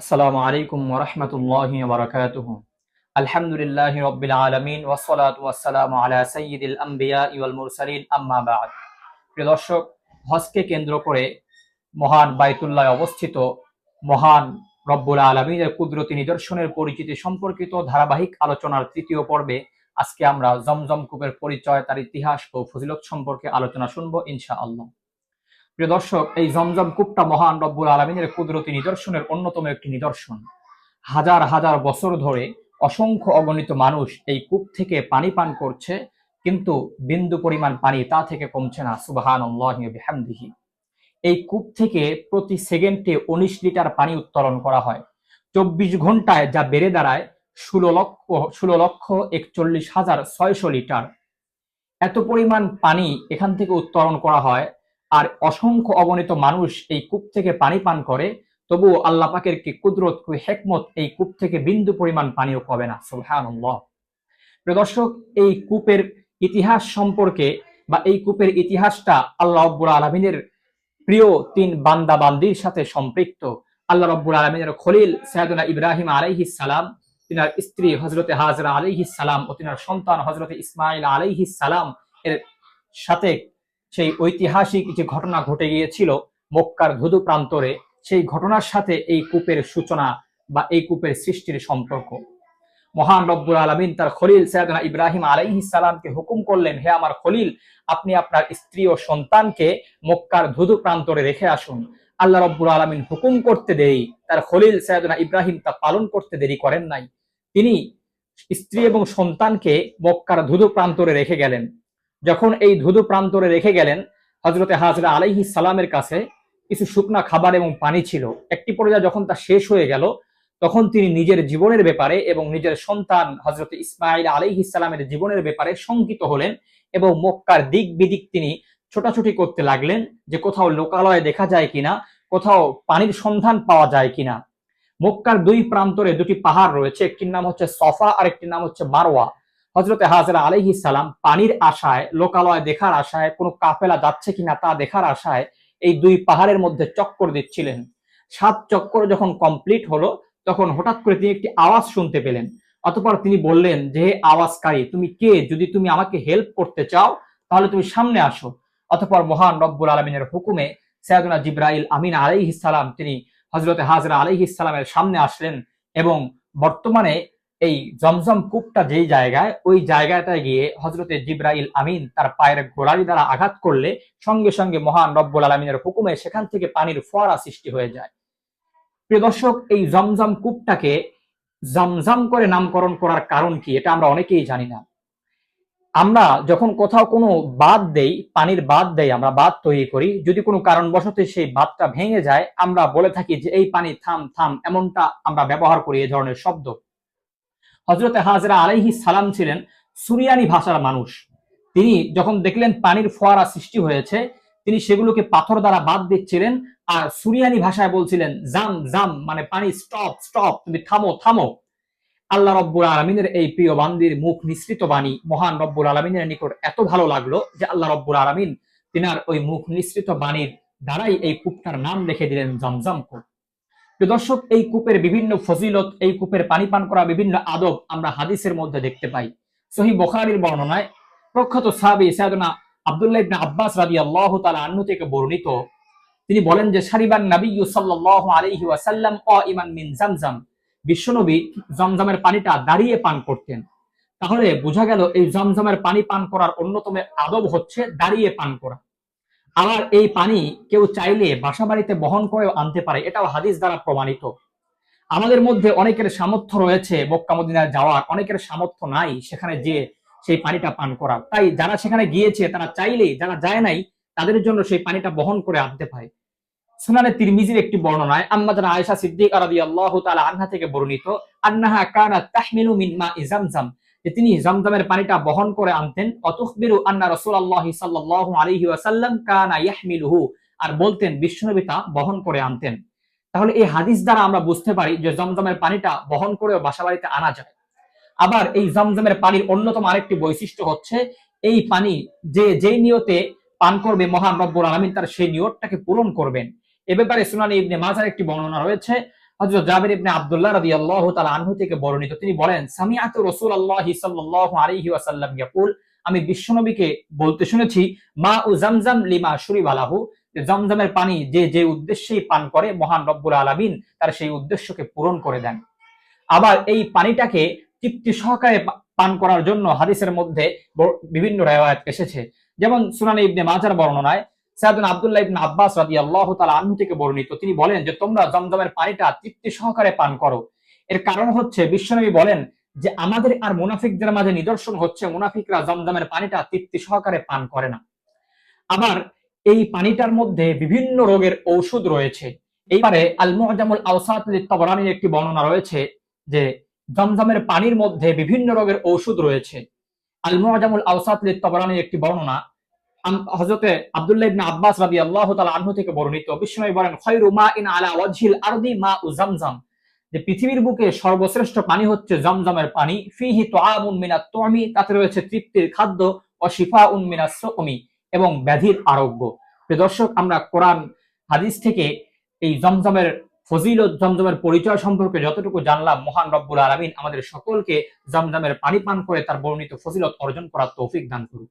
আসসালামু আলাইকুম ওরহমতুল্লাহি বারাকাতুহু। আলহামদুলিল্লাহি রাব্বিল আলামিন ওয়াসসালাতু ওয়াসসালামু আলা সাইয়্যিদিল আমবিয়া ওয়াল মুরসালিন, আম্মা বা'দ। প্রিয় দর্শক, হজকে কেন্দ্র করে মহান বাইতুল্লাহ অবস্থিত মহান রব্বুল আলমিনের কুদরতি নিদর্শনের পরিচিতি সম্পর্কিত ধারাবাহিক আলোচনার তৃতীয় পর্বে আজকে আমরা জমজম কূপের পরিচয়, তার ইতিহাস ও ফজিলত সম্পর্কে আলোচনা শুনব ইনশা আল্লাহ প্রিয় দর্শক, এই জমজম কূপটা মহান রব্বুল আলমিনের কুদরতি নিদর্শনের অন্যতম একটি নিদর্শন। হাজার হাজার বছর ধরে অসংখ্য অগণিত মানুষ এই কূপ থেকে পানি পান করছে, কিন্তু বিন্দু পরিমাণ পানি তা থেকে কমছে না। সুবাহান এই কূপ থেকে প্রতি সেকেন্ডে উনিশ লিটার পানি উত্তোলন করা হয়। চব্বিশ ঘন্টায় যা বেড়ে দাঁড়ায় ষোলো লক্ষ ষোলো লক্ষ একচল্লিশ হাজার ছয়শো লিটার। এত পরিমাণ পানি এখান থেকে উত্তোলন করা হয় আর অসংখ্য অগণিত মানুষ এই কূপ থেকে পানি পান করে, তবুও আল্লাহ পাকের কি কুদরত, কি হেকমত এই কূপ থেকে বিন্দু পরিমাণ পানিও পাবে না। সুবহানাল্লাহ। প্রিয় দর্শক, এই কূপের ইতিহাস সম্পর্কে বা এই কূপের ইতিহাসটা আল্লাহ রব্বুল আলমিনের প্রিয় তিন বান্দা বান্দির সাথে সম্পৃক্ত। আল্লাহ রব্বুল আলমিনের খলিল সৈয়দনা ইব্রাহিম আলাইহিস সালাম, তিনার স্ত্রী হজরতে হাজরা আলাইহিস সালাম ও তিনার সন্তান হজরতে ইসমাইল আলাইহিস সালাম এর সাথে সেই ঐতিহাসিক যে ঘটনা ঘটে গিয়েছিল মক্কার ধুধু প্রান্তরে, সেই ঘটনার সাথে এই কূপের সূচনা বা এই কূপের সৃষ্টির সম্পর্ক। মহান রব্বুল আলমিন তার খলিল সৈয়দনা ইব্রাহিম আলাইহি সালামকে হুকুম করলেন, হে আমার খলিল, আপনি আপনার স্ত্রী ও সন্তানকে মক্কার ধুধু প্রান্তরে রেখে আসুন। আল্লাহ রব্বুল আলমিন হুকুম করতে দেরি, তার খলিল সৈয়দনা ইব্রাহিম তা পালন করতে দেরি করেন নাই। তিনি স্ত্রী এবং সন্তানকে মক্কার ধুধু প্রান্তরে রেখে গেলেন। যখন এই ধুধু প্রান্তরে রেখে গেলেন হজরতে হাজরা আলাইহি সালামের কাছে কিছু শুকনা খাবার এবং পানি ছিল। একটি পর্যায়ে যখন তা শেষ হয়ে গেল, তখন তিনি নিজের জীবনের ব্যাপারে এবং নিজের সন্তান হজরত ইসমাইল আলাইহি সালামের জীবনের ব্যাপারে শঙ্কিত হলেন এবং মক্কার দিক বিদিক তিনি ছোটাছুটি করতে লাগলেন যে কোথাও লোকালয়ে দেখা যায় কিনা, কোথাও পানির সন্ধান পাওয়া যায় কিনা। মক্কার দুই প্রান্তরে দুটি পাহাড় রয়েছে, একটির নাম হচ্ছে সফা আর একটির নাম হচ্ছে মারওয়া। হজরতে হাজরা আলহি সালাম পানির আশায়, লোকালয় দেখার আশায়, কোনো কাফেলা যাচ্ছে কিনা তা দেখার আশায় এই দুই পাহাড়ের মধ্যে চক্কর দিচ্ছিলেন। সাত চক্কর যখন কমপ্লিট হলো, তখন হঠাৎ করে তিনি একটি আওয়াজ শুনতে পেলেন। অতপর তিনি বললেন, যে আওয়াজকারী, তুমি কে? যদি তুমি আমাকে হেল্প করতে চাও, তাহলে তুমি সামনে আসো। অতপর মহান রব্বুল আলমিনের হুকুমে সৈয়দুল্লাহ জিব্রাইল আমিন আলাইহ সালাম তিনি হজরতে হাজরা আলাইহ সালামের সামনে আসলেন এবং বর্তমানে এই জমজম কূপটা যেই জায়গায়, ওই জায়গাটায় গিয়ে হজরতে জিব্রাইল আমিন তার পায়ের গোড়ালি দ্বারা আঘাত করলে সঙ্গে সঙ্গে মহান রব্বুল আলমিনের হুকুমে সেখান থেকে পানির ফোয়ারা সৃষ্টি হয়ে যায়। প্রিয় দর্শক, এই জমজম কূপটাকে জমজম করে নামকরণ করার কারণ কি, এটা আমরা অনেকেই জানি না। আমরা যখন কোথাও কোনো বাদ দেই, পানির বাদ দেই, আমরা বাদ তৈরি করি, যদি কোনো কারণবশত সেই বাদটা ভেঙে যায়, আমরা বলে থাকি যে, এই পানি থাম থাম। এমনটা আমরা ব্যবহার করি এই ধরনের শব্দ। হজরতে হাজরা আলাইহি সালাম ছিলেন সুরিয়ানি ভাষার মানুষ। তিনি যখন দেখলেন পানির ফোয়ারা সৃষ্টি হয়েছে, তিনি সেগুলোকে পাথর দ্বারা বাদ দিচ্ছিলেন আর সুরিয়ানি ভাষায় বলছিলেন, জাম জাম মানে পানি, স্টপ স্টপ, তুমি থামো থামো। আল্লাহ রব্বুল আলমিনের এই প্রিয় বান্দির মুখ নিঃসৃত বাণী মহান রব্বুল আলমিনের নিকট এত ভালো লাগল যে আল্লাহ রব্বুল আলমিন তিনার ওই মুখ নিঃসৃত বাণীর দ্বারাই এই কূপটার নাম লিখে দিলেন, জমজম কূপ। দর্শক, এই কূপের বিভিন্ন ফজিলত, এই কূপের পানি পান করা বিভিন্ন আদব আমরা হাদিসের মধ্যে দেখতে পাই। সহি বখারির বর্ণনায় প্রখ্যাত সাহাবি সাইদনা আব্দুল্লাহ ইবনে আব্বাস রাদিয়াল্লাহু তাআলা আনহু থেকে বর্ণিত, তিনি বলেন যে শারিবান নবী সাল্লাল্লাহু আলাইহি ওয়াসাল্লাম ইমান মিন জামজাম। বিশ্বনবী জমজমের পানিটা দাঁড়িয়ে পান করতেন। তাহলে বোঝা গেল এই জমজমের পানি পান করার অন্যতম আদব হচ্ছে দাঁড়িয়ে পান করা। আবার এই পানি কেউ চাইলে বাসা বাড়িতে বহন করেও আনতে পারে, এটাও হাদিস দ্বারা প্রমাণিত। আমাদের মধ্যে অনেকের সামর্থ্য রয়েছে মক্কা মদিনায় যাওয়ার, অনেকের সামর্থ্য নাই সেখানে যে সেই পানিটা পান করার। তাই যারা সেখানে গিয়েছে, তারা চাইলেই, যারা যায় নাই, তাদের জন্য সেই পানিটা বহন করে আনতে পারে। সুনানে তিরমিজির একটি বর্ণনায় আম্মাদান আয়েশা সিদ্দিক রাদিয়াল্লাহু তাআলা আনহা থেকে বর্ণিত, আন্নাহা কানাত তাহমিলু মিন মা'i জামজাম। যে তিনি জমজমের পানিটা বহন করে আনতেন, অতুখবিরু আন্না রাসূলুল্লাহি সাল্লাল্লাহু আলাইহি ওয়াসাল্লাম কানা ইয়াহমিলুহু আর বলতেন, বিশ্বনবী বহন করে আনতেন। তাহলে এই হাদিস দ্বারা আমরা বুঝতে পারি যে জমজমের পানিটা বহন করেও বাসা বাড়িতে আনা যায়। আবার এই জমজমের পানির অন্যতম আরেকটি বৈশিষ্ট্য হচ্ছে, এই পানি যে যেই নিয়তে পান করবে মহান রব্বুল আলমিন, তার সেই নিয়তটাকে পূরণ করবেন। এ ব্যাপারে সুনানি ইবনে মাজার একটি বর্ণনা রয়েছে আমি বিশ্বনবীকে বলতে শুনেছি, মা লিমা শুরিবালাহু জমজমের পানি যে যে উদ্দেশ্যেই পান করে মহান রব্বুল আলামিন, তার সেই উদ্দেশ্যকে পূরণ করে দেন। আবার এই পানিটাকে তৃপ্তি সহকারে পান করার জন্য হাদিসের মধ্যে বিভিন্ন রেওয়ায়াত এসেছে। যেমন সুনানি ইবনে মাজার বর্ণনায় সাইদুন আব্দুল্লাহ ইবনে আব্বাস রাদিয়াল্লাহু তাআলা আনহু থেকে বর্ণিত। তিনি বলেন যে, তোমরা জমজমের পানিটা তৃপ্তি সহকারে পান করো। এর কারণ হচ্ছে, বিশ্বনবী বলেন যে, আমাদের আর মুনাফিকদের মাঝে নিদর্শন হচ্ছে, মুনাফিকরা জমজমের পানিটা তৃপ্তি সহকারে পান করে না। আবার এই পানিটার মধ্যে বিভিন্ন রোগের ঔষধ রয়েছে। এইবারে আল মুআজামুল আওসাত লিত-তাবরানির একটি বর্ণনা রয়েছে যে, জমজমের পানির মধ্যে বিভিন্ন রোগের ঔষধ রয়েছে। আল মুআজামুল আওসাত লিত-তাবরানির একটি বর্ণনা হযরতে আব্দুল্লাহ ইবনে আব্বাস রাদিয়াল্লাহু তাআলা আনহু থেকে বর্ণিত বিশ্বনবী বলেন খায়রু মাইন আলা ওয়াজহিল আরদি মাউ জামজাম। যে পৃথিবীর বুকে সর্বশ্রেষ্ঠ পানি হচ্ছে জমজমের পানি, ফিহি তুআমুন মিনাত তুআমি তাতে রয়েছে তৃপ্তির খাদ্য ও শিফাউন মিনাস সুকমি এবং ব্যাধির আরোগ্য। দর্শক, আমরা কোরআন হাদিস থেকে এই জমজমের ফজিলত, জমজমের পরিচয় সম্পর্কে যতটুকু জানলাম, মহান রব্বুল আলামিন আমাদের সকলকে জমজমের পানি পান করে তার বর্ণিত ফজিলত অর্জন করার তৌফিক দান করুক।